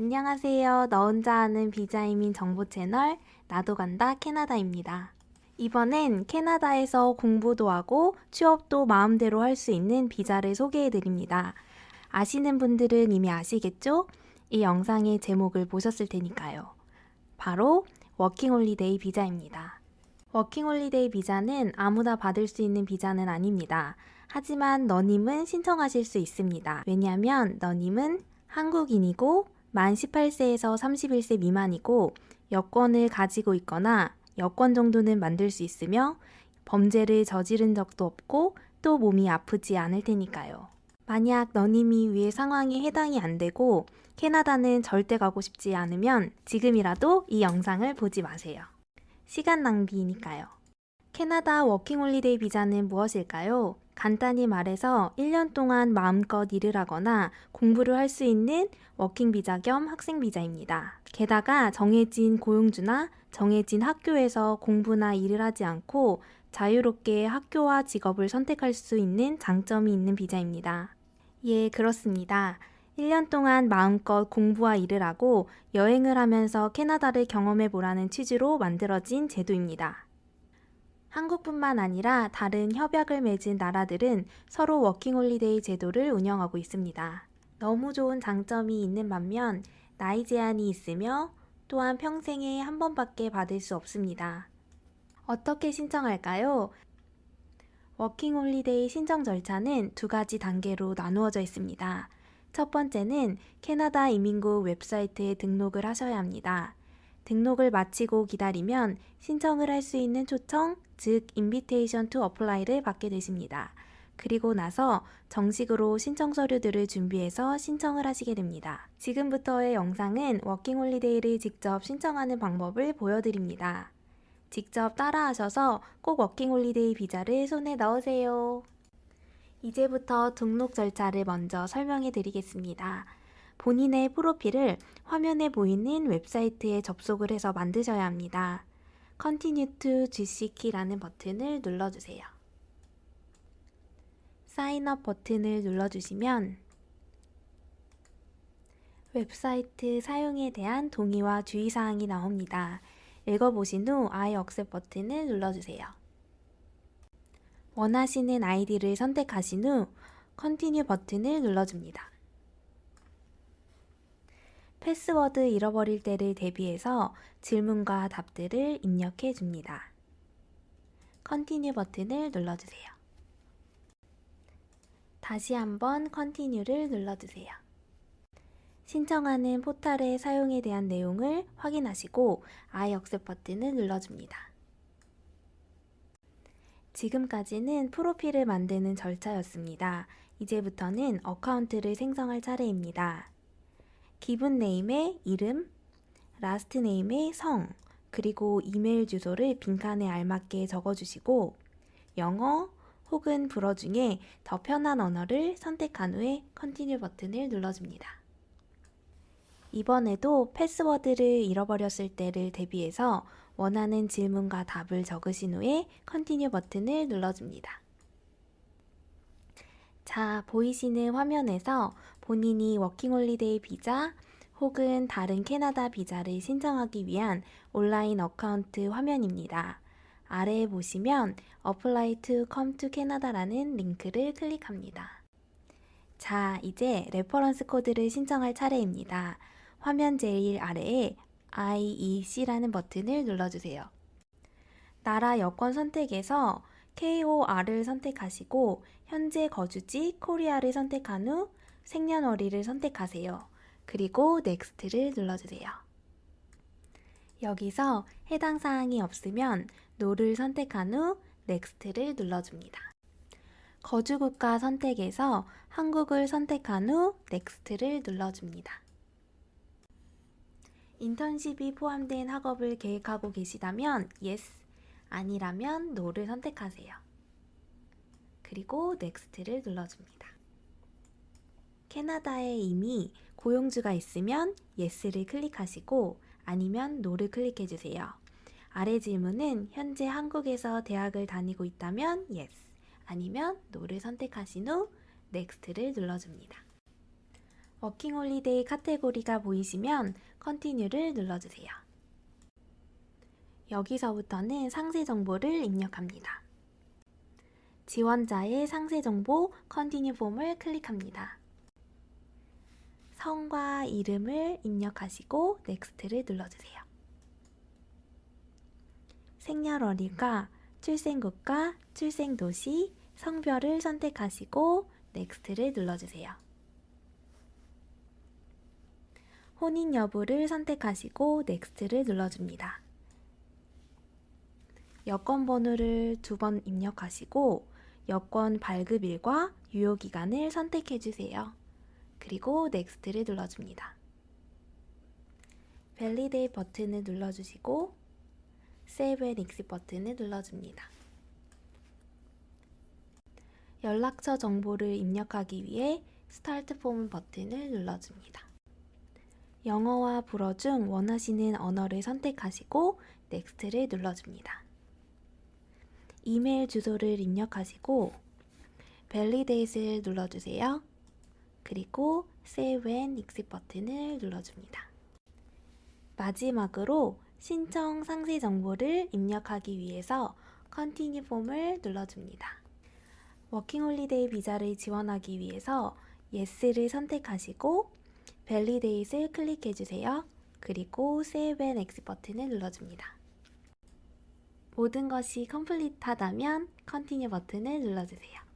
안녕하세요. 너 혼자 아는 비자 이민 정보 채널 나도 간다 캐나다입니다. 이번엔 캐나다에서 공부도 하고 취업도 마음대로 할 수 있는 비자를 소개해 드립니다. 아시는 분들은 이미 아시겠죠? 이 영상의 제목을 보셨을 테니까요. 바로 워킹홀리데이 비자입니다. 워킹홀리데이 비자는 아무나 받을 수 있는 비자는 아닙니다. 하지만 너님은 신청하실 수 있습니다. 왜냐하면 너님은 한국인이고 만 18세에서 31세 미만이고 여권을 가지고 있거나 여권 정도는 만들 수 있으며 범죄를 저지른 적도 없고 또 몸이 아프지 않을 테니까요. 만약 너님이 위의 상황에 해당이 안 되고 캐나다는 절대 가고 싶지 않으면 지금이라도 이 영상을 보지 마세요. 시간 낭비니까요. 캐나다 워킹홀리데이 비자는 무엇일까요? 간단히 말해서 1년 동안 마음껏 일을 하거나 공부를 할 수 있는 워킹 비자 겸 학생 비자입니다. 게다가 정해진 고용주나 정해진 학교에서 공부나 일을 하지 않고 자유롭게 학교와 직업을 선택할 수 있는 장점이 있는 비자입니다. 예, 그렇습니다. 1년 동안 마음껏 공부와 일을 하고 여행을 하면서 캐나다를 경험해 보라는 취지로 만들어진 제도입니다. 한국뿐만 아니라 다른 협약을 맺은 나라들은 서로 워킹홀리데이 제도를 운영하고 있습니다. 너무 좋은 장점이 있는 반면 나이 제한이 있으며 또한 평생에 한 번밖에 받을 수 없습니다. 어떻게 신청할까요? 워킹홀리데이 신청 절차는 두 가지 단계로 나누어져 있습니다. 첫 번째는 캐나다 이민국 웹사이트에 등록을 하셔야 합니다. 등록을 마치고 기다리면 신청을 할 수 있는 초청, 즉 인비테이션 투 어플라이를 받게 되십니다. 그리고 나서 정식으로 신청 서류들을 준비해서 신청을 하시게 됩니다. 지금부터의 영상은 워킹홀리데이를 직접 신청하는 방법을 보여드립니다. 직접 따라하셔서 꼭 워킹홀리데이 비자를 손에 넣으세요. 이제부터 등록 절차를 먼저 설명해 드리겠습니다. 본인의 프로필을 화면에 보이는 웹사이트에 접속을 해서 만드셔야 합니다. Continue to GCKey라는 버튼을 눌러주세요. 사인업 버튼을 눌러주시면 웹사이트 사용에 대한 동의와 주의사항이 나옵니다. 읽어보신 후 I accept 버튼을 눌러주세요. 원하시는 아이디를 선택하신 후 Continue 버튼을 눌러줍니다. 패스워드 잃어버릴 때를 대비해서 질문과 답들을 입력해 줍니다. Continue 버튼을 눌러주세요. 다시 한번 Continue를 눌러주세요. 신청하는 포탈의 사용에 대한 내용을 확인하시고 I accept 버튼을 눌러줍니다. 지금까지는 프로필을 만드는 절차였습니다. 이제부터는 어카운트를 생성할 차례입니다. 기본 네임의 이름, 라스트 네임의 성, 그리고 이메일 주소를 빈칸에 알맞게 적어주시고 영어 혹은 불어 중에 더 편한 언어를 선택한 후에 컨티뉴 버튼을 눌러줍니다. 이번에도 패스워드를 잃어버렸을 때를 대비해서 원하는 질문과 답을 적으신 후에 컨티뉴 버튼을 눌러줍니다. 자, 보이시는 화면에서 본인이 워킹홀리데이 비자 혹은 다른 캐나다 비자를 신청하기 위한 온라인 어카운트 화면입니다. 아래에 보시면 Apply to come to Canada라는 링크를 클릭합니다. 자, 이제 레퍼런스 코드를 신청할 차례입니다. 화면 제일 아래에 IEC라는 버튼을 눌러주세요. 나라 여권 선택에서 KOR을 선택하시고 현재 거주지 코리아를 선택한 후 생년월일을 선택하세요. 그리고 넥스트를 눌러주세요. 여기서 해당 사항이 없으면 노를 선택한 후 넥스트를 눌러줍니다. 거주국가 선택에서 한국을 선택한 후 넥스트를 눌러줍니다. 인턴십이 포함된 학업을 계획하고 계시다면 yes, 아니라면 no를 선택하세요. 그리고 next를 눌러줍니다. 캐나다에 이미 고용주가 있으면 yes를 클릭하시고 아니면 no를 클릭해 주세요. 아래 질문은 현재 한국에서 대학을 다니고 있다면 yes, 아니면 no를 선택하신 후 next를 눌러줍니다. 워킹 홀리데이 카테고리가 보이시면 컨티뉴를 눌러주세요. 여기서부터는 상세 정보를 입력합니다. 지원자의 상세 정보 컨티뉴 폼을 클릭합니다. 성과 이름을 입력하시고 넥스트를 눌러주세요. 생년월일과 출생국가, 출생도시, 성별을 선택하시고 넥스트를 눌러주세요. 혼인 여부를 선택하시고 넥스트를 눌러줍니다. 여권 번호를 두 번 입력하시고 여권 발급일과 유효기간을 선택해 주세요. 그리고 넥스트를 눌러줍니다. 밸리데이 버튼을 눌러주시고 Save and Exit 버튼을 눌러줍니다. 연락처 정보를 입력하기 위해 스타트 폼 버튼을 눌러줍니다. 영어와 불어 중 원하시는 언어를 선택하시고 넥스트를 눌러줍니다. 이메일 주소를 입력하시고 밸리데이트를 눌러주세요. 그리고 Save and Exit 버튼을 눌러줍니다. 마지막으로 신청 상세 정보를 입력하기 위해서 Continue 폼을 눌러줍니다. 워킹 홀리데이 비자를 지원하기 위해서 Yes를 선택하시고 밸리데이트를 클릭해 주세요. 그리고 Save and Exit 버튼을 눌러줍니다. 모든 것이 컴플리트하다면 Continue 버튼을 눌러주세요.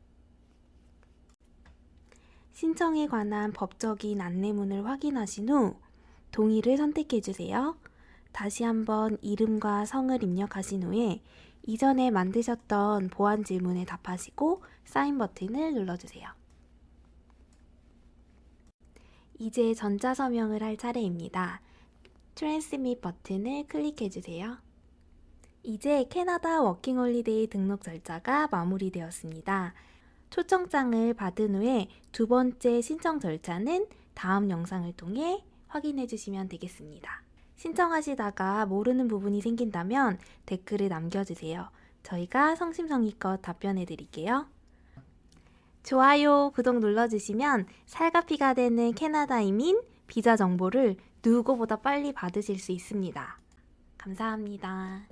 신청에 관한 법적인 안내문을 확인하신 후 동의를 선택해 주세요. 다시 한번 이름과 성을 입력하신 후에 이전에 만드셨던 보안 질문에 답하시고 사인 버튼을 눌러주세요. 이제 전자 서명을 할 차례입니다. 트랜스밋 버튼을 클릭해 주세요. 이제 캐나다 워킹홀리데이 등록 절차가 마무리되었습니다. 초청장을 받은 후에 두 번째 신청 절차는 다음 영상을 통해 확인해 주시면 되겠습니다. 신청하시다가 모르는 부분이 생긴다면 댓글을 남겨주세요. 저희가 성심성의껏 답변해 드릴게요. 좋아요, 구독 눌러주시면 살가피가 되는 캐나다 이민 비자 정보를 누구보다 빨리 받으실 수 있습니다. 감사합니다.